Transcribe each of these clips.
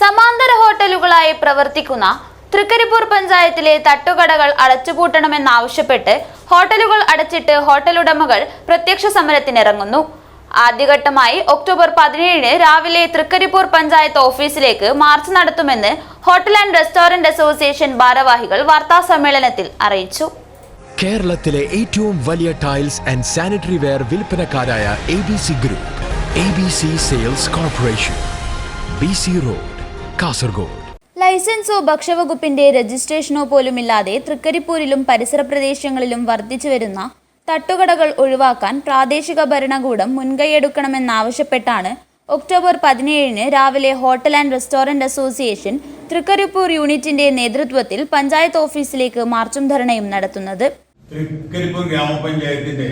സമാന്തര ഹോട്ടലുകളായി പ്രവർത്തിക്കുന്ന തൃക്കരിപ്പൂർ പഞ്ചായത്തിലെ തട്ടുകടകൾ അടച്ചുപൂട്ടണമെന്നാവശ്യപ്പെട്ട് ഹോട്ടലുകൾ അടച്ചിട്ട് ഹോട്ടൽ ഉടമകൾ പ്രത്യക്ഷ സമരത്തിനിറങ്ങുന്നു. ആദ്യഘട്ടമായി ഒക്ടോബർ പതിനേഴിന് രാവിലെ തൃക്കരിപ്പൂർ പഞ്ചായത്ത് ഓഫീസിലേക്ക് മാർച്ച് നടത്തുമെന്ന് ഹോട്ടൽ ആൻഡ് റെസ്റ്റോറന്റ് അസോസിയേഷൻ ഭാരവാഹികൾ വാർത്താസമ്മേളനത്തിൽ അറിയിച്ചു. കേരളത്തിലെ ഏറ്റവും വലിയ tiles and sanitary ware വിൽപ്പനക്കാരായ A B C group A B C sales corporation B C road Kasaragod. ലൈസൻസോ ഭക്ഷ്യവകുപ്പിന്റെ രജിസ്ട്രേഷനോ പോലുമില്ലാതെ തൃക്കരിപ്പൂരിലും പരിസര പ്രദേശങ്ങളിലും വർദ്ധിച്ചു വരുന്ന തട്ടുകടകൾ ഒഴിവാക്കാൻ പ്രാദേശിക ഭരണകൂടം മുൻകൈയെടുക്കണമെന്നാവശ്യപ്പെട്ടാണ് ഒക്ടോബർ പതിനേഴിന് രാവിലെ hotel and restaurant association Trikaripur യൂണിറ്റിന്റെ നേതൃത്വത്തിൽ പഞ്ചായത്ത് ഓഫീസിലേക്ക് മാർച്ചും ധരണയും നടത്തുന്നത്. തൃക്കരിപ്പൂർ ഗ്രാമപഞ്ചായത്തിന്റെ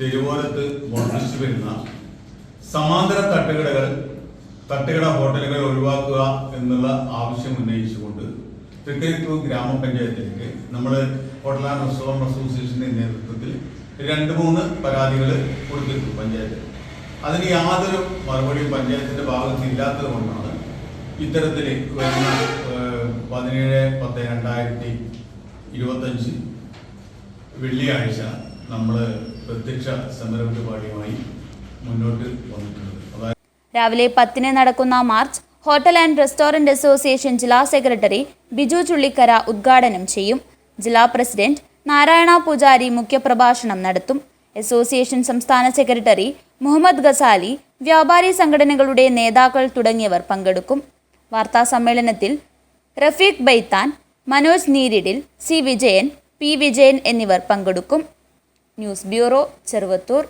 തെരുവോരത്ത് വരുന്ന സമാന്തര തട്ടുകടകൾ തട്ടുകട ഹോട്ടലുകൾ ഒഴിവാക്കുക എന്നുള്ള ആവശ്യം ഉന്നയിച്ചുകൊണ്ട് തൃക്കരിപ്പൂർ ഗ്രാമപഞ്ചായത്തിലേക്ക് നമ്മൾ ഹോട്ടൽ ആൻഡ് റെസ്റ്റോറന്റ് അസോസിയേഷന്റെ നേതൃത്വത്തിൽ രണ്ട് മൂന്ന് പരാതികൾ കൊടുത്തിരുന്നു പഞ്ചായത്തിൽ. അതിന് യാതൊരു മറുപടിയും പഞ്ചായത്തിന്റെ ഭാഗത്ത് ഇല്ലാത്തത് കൊണ്ടാണ് ഇത്തരത്തിൽ വരുന്ന പതിനേഴ് പത്ത് രണ്ടായിരത്തി ഇരുപത്തഞ്ച് വെള്ളിയാഴ്ച നമ്മൾ പ്രത്യക്ഷ സമരപരിപാടിയുമായി മുന്നോട്ട് അതായത് രാവിലെ പത്തിന് നടക്കുന്ന march hotel and restaurant association ജില്ലാ സെക്രട്ടറി ബിജു ചുള്ളിക്കര ഉദ്ഘാടനം ചെയ്യും. ജില്ലാ പ്രസിഡന്റ് നാരായണ പൂജാരി മുഖ്യപ്രഭാഷണം നടത്തും. അസോസിയേഷൻ സംസ്ഥാന സെക്രട്ടറി മുഹമ്മദ് ഗസാലി വ്യാപാരി സംഘടനകളുടെ നേതാക്കൾ തുടങ്ങിയവർ പങ്കെടുക്കും. വാർത്താ സമ്മേളനത്തിൽ റഫീഖ് ബൈത്താൻ മനോജ് നീരിടിൽ സി വിജയൻ പി വിജയൻ എന്നിവർ പങ്കെടുക്കും. News bureau Cheruvathur.